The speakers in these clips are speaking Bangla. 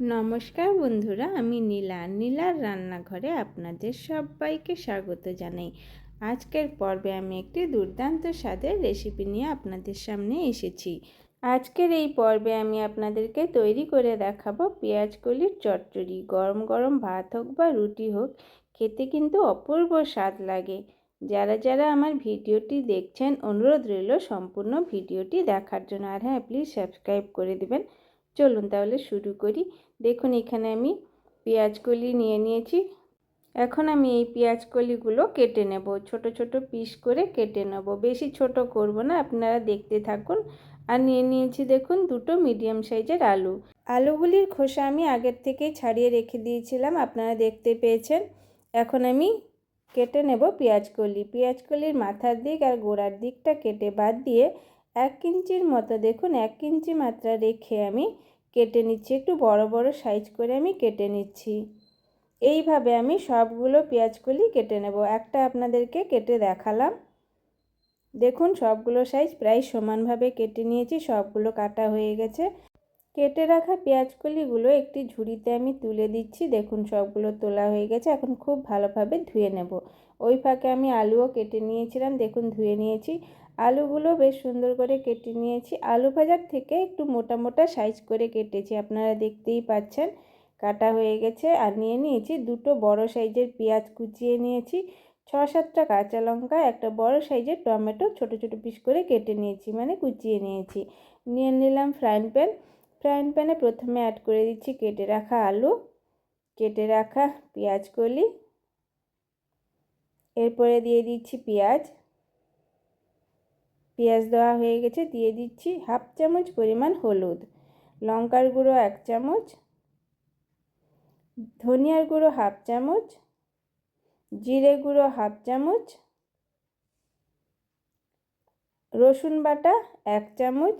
নমস্কার বন্ধুরা, আমি নীলা। নীলার রান্নাঘরে আপনাদের সবাইকে স্বাগত জানাই। আজকের পর্বে আমি একটি দুর্দান্ত স্বাদের রেসিপি নিয়ে আপনাদের সামনে এসেছি। আজকের এই পর্বে আমি আপনাদেরকে তৈরি করে দেখাবো পেঁয়াজ কলির চচ্চড়ি। গরম গরম ভাত হোক বা রুটি হোক, খেতে কিন্তু অপূর্ব স্বাদ লাগে। যারা যারা আমার ভিডিওটি দেখছেন, অনুরোধ রইল সম্পূর্ণ ভিডিওটি দেখার জন্য। আর হ্যাঁ প্লিজ সাবস্ক্রাইব করে দেবেন। চলুন তাহলে শুরু করি। দেখুন, এখানে আমি পেঁয়াজকলি নিয়ে নিয়েছি। এখন আমি এই পেঁয়াজকলিগুলো কেটে নেব। ছোট ছোট পিস করে কেটে নেব। বেশি ছোট করব না, আপনারা দেখতে থাকুন। আর নিয়ে নিয়েছি, দেখুন, দুটো মিডিয়াম সাইজের আলু। আলুগুলির খোসা আমি আগের থেকেই ছাড়িয়ে রেখে দিয়েছিলাম, আপনারা দেখতে পেয়েছেন। এখন আমি কেটে নেব পেঁয়াজকলি পেঁয়াজকলির মাথার দিক আর গোড়ার দিকটা কেটে বাদ দিয়ে এক ইঞ্চির মতো, দেখুন, এক ইঞ্চি মাত্রা রেখে আমি কেটে নিচ্ছি। একটু বড় বড় সাইজ করে আমি কেটে নিচ্ছি। এইভাবে আমি সবগুলো পেঁয়াজকলি কেটে নেব। একটা আপনাদেরকে কেটে দেখালাম। দেখুন, সবগুলো সাইজ প্রায় সমানভাবে কেটে নিয়েছি, সবগুলো কাটা হয়ে গেছে। কেটে রাখা পেঁয়াজকলিগুলো একটি ঝুড়িতে আমি তুলে দিচ্ছি। দেখুন, সবগুলো তোলা হয়ে গেছে। এখন খুব ভালোভাবে ধুয়ে নেব। ওই ফাঁকে আমি আলুও কেটে নিয়েছিলাম। দেখুন, ধুয়ে নিয়েছি। আলুগুলো বেশ সুন্দর করে কেটে নিয়েছি। আলু ভাজার থেকে একটু মোটা মোটা সাইজ করে কেটেছি, আপনারা দেখতেই পাচ্ছেন। কাটা হয়ে গেছে আর নিয়ে নিয়েছি দুটো বড় সাইজের পেঁয়াজ কুচিয়ে নিয়েছি, ছ সাতটা কাঁচা লঙ্কা, একটা বড় সাইজের টমেটো, ছোট ছোট পিস করে কেটে নিয়েছি মানে কুচিয়ে নিয়েছি। নিয়ে নিলাম ফ্রাইং প্যান। ফ্রাইং প্যানে প্রথমে অ্যাড করে দিচ্ছি কেটে রাখা আলু, কেটে রাখা পেঁয়াজ কলি, এরপরে দিয়ে দিচ্ছি পেঁয়াজ। পেঁয়াজ দেওয়া হয়ে গেছে, দিয়ে দিচ্ছি হাফ চামচ পরিমাণ হলুদ। লঙ্কার গুঁড়ো এক চামচ, ধনিয়ার গুঁড়ো হাফ চামচ, জিরে গুঁড়ো হাফ চামচ, রসুন বাটা এক চামচ,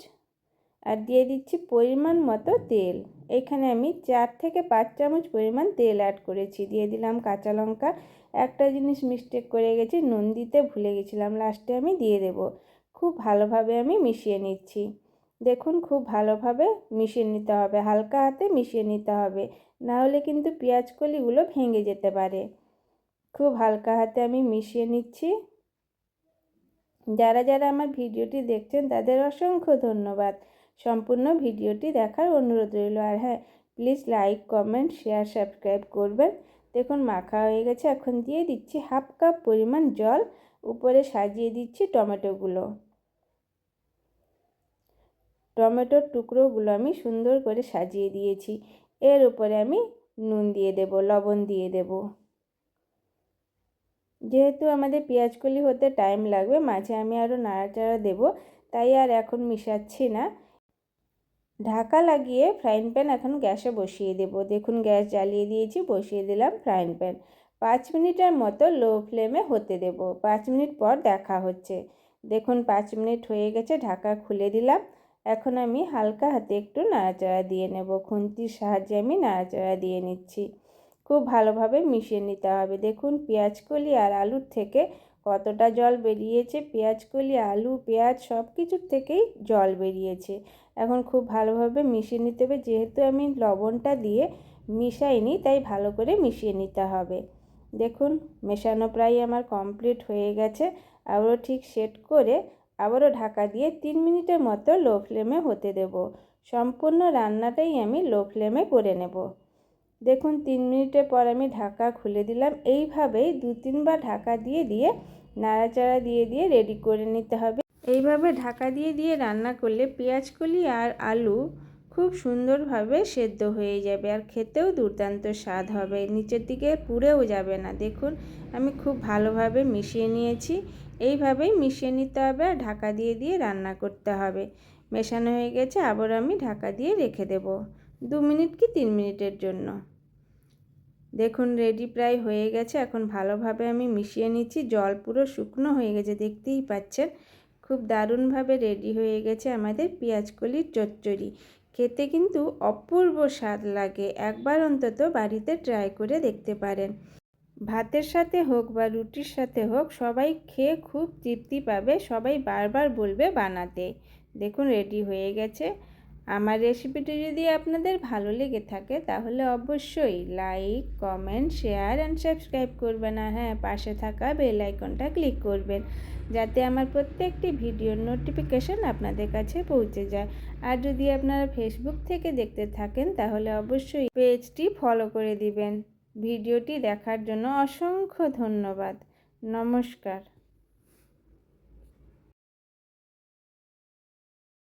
আর দিয়ে দিচ্ছি পরিমাণ মতো তেল। এখানে আমি চার থেকে পাঁচ চামচ পরিমাণ তেল অ্যাড করেছি। দিয়ে দিলাম কাঁচা লঙ্কা। একটা জিনিস মিস্টেক করে গেছি, নুন দিতে ভুলে গেছিলাম লাস্টে আমি দিয়ে দেব। খুব ভালোভাবে আমি মিশিয়ে নিচ্ছি। দেখুন, খুব ভালোভাবে মিশিয়ে নিতে হবে, হালকা হাতে মিশিয়ে নিতে হবে। না হলে কিন্তু পেঁয়াজ কলিগুলো ভেঙে যেতে পারে। খুব হালকা হাতে আমি মিশিয়ে নিচ্ছি। যারা যারা আমার ভিডিওটি দেখছেন, তাদের অসংখ্য ধন্যবাদ। সম্পূর্ণ ভিডিওটি দেখার অনুরোধ রইল। আর হ্যাঁ please like, comment, share, subscribe করবেন। দেখুন, মাখা হয়ে গেছে। এখন দিয়ে দিচ্ছি হাফ কাপ পরিমাণ জল। উপরে সাজিয়ে দিচ্ছি টমেটোগুলো। টমেটোর টুকরোগুলো আমি সুন্দর করে সাজিয়ে দিয়েছি। এর উপরে আমি নুন দিয়ে দেব, লবণ দিয়ে দেব। যেহেতু আমাদের পেঁয়াজকলি হতে টাইম লাগবে, মাঝে আমি আরও নাড়াচাড়া দেব, তাই আর এখন মিশাচ্ছি না। ঢাকা লাগিয়ে ফ্রাইং প্যান এখন গ্যাসে বসিয়ে দেব। দেখুন, গ্যাস জ্বালিয়ে দিয়েছি, বসিয়ে দিলাম ফ্রাইং প্যান পাঁচ মিনিটের মতো লো ফ্লেমে হতে দেব। পাঁচ মিনিট পর দেখা হচ্ছে। দেখুন, পাঁচ মিনিট হয়ে গেছে, ঢাকা খুলে দিলাম। এখন আমি হালকা হাতে একটু নাড়াচাড়া দিয়ে নেব। খুন্তির সাহায্যে আমি নাড়াচাড়া দিয়ে নিচ্ছি। খুব ভালোভাবে মিশিয়ে নিতে হবে। দেখুন, পেঁয়াজকলি আর আলুর থেকে কতটা জল বেরিয়েছে। পেঁয়াজকলি, আলু, পেঁয়াজ সব কিছুর থেকেই জল বেরিয়েছে। এখন খুব ভালোভাবে মিশিয়ে নিতে হবে। যেহেতু আমি লবণটা দিয়ে মিশাইনি, তাই ভালো করে মিশিয়ে নিতে হবে। দেখুন, মেশানো প্রায় আমার কমপ্লিট হয়ে গেছে। আবারও ঠিক সেট করে আবারও ঢাকা দিয়ে তিন মিনিটের মতো লো ফ্লেমে হতে দেব। সম্পূর্ণ রান্নাটাই আমি লো ফ্লেমে করে নেব। দেখুন, তিন মিনিটের পর আমি ঢাকা খুলে দিলাম। এইভাবেই দু তিনবার ঢাকা দিয়ে দিয়ে, নাড়াচাড়া দিয়ে দিয়ে রেডি করে নিতে হবে। এইভাবে ঢাকা দিয়ে দিয়ে রান্না করলে পেঁয়াজকলি আর আলু খুব সুন্দরভাবে সেদ্ধ হয়ে যাবে আর খেতেও দুর্দান্ত স্বাদ হবে। নিচের দিকে পুড়েও যাবে না। দেখুন, আমি খুব ভালোভাবে মিশিয়ে নিয়েছি। এইভাবেই মিশিয়ে নিতে হবে আর ঢাকা দিয়ে দিয়ে রান্না করতে হবে। মেশানো হয়ে গেছে, আবার আমি ঢাকা দিয়ে রেখে দেব। দু মিনিট কি তিন মিনিটের জন্য? দেখুন রেডি প্রায় হয়ে গেছে। এখন ভালোভাবে আমি মিশিয়ে নিচ্ছি। জল পুরো শুকনো হয়ে গেছে, দেখতেই পাচ্ছেন। খুব দারুণভাবে রেডি হয়ে গেছে আমাদের পেঁয়াজকলির চচ্চড়ি। খেতে কিন্তু অপূর্ব স্বাদ লাগে। একবার অন্তত বাড়িতে ট্রাই করে দেখতে পারেন। ভাতের সাথে হোক বা রুটির সাথে হোক, সবাই খেয়ে খুব তৃপ্তি পাবে। সবাই বারবার বলবে বানাতে। দেখুন, রেডি হয়ে গেছে। আমার রেসিপিটি যদি আপনাদের ভালো লেগে থাকে, তাহলে অবশ্যই like, comment, share and subscribe করবেন আর হ্যাঁ পাশে থাকা বেল আইকনটা ক্লিক করবেন, যাতে আমার প্রত্যেকটি ভিডিওর নোটিফিকেশন আপনাদের কাছে পৌঁছে যায়। আর যদি আপনারা ফেসবুক থেকে দেখতে থাকেন, তাহলে অবশ্যই পেজটি ফলো করে দিবেন। ভিডিওটি দেখার জন্য অসংখ্য ধন্যবাদ। নমস্কার।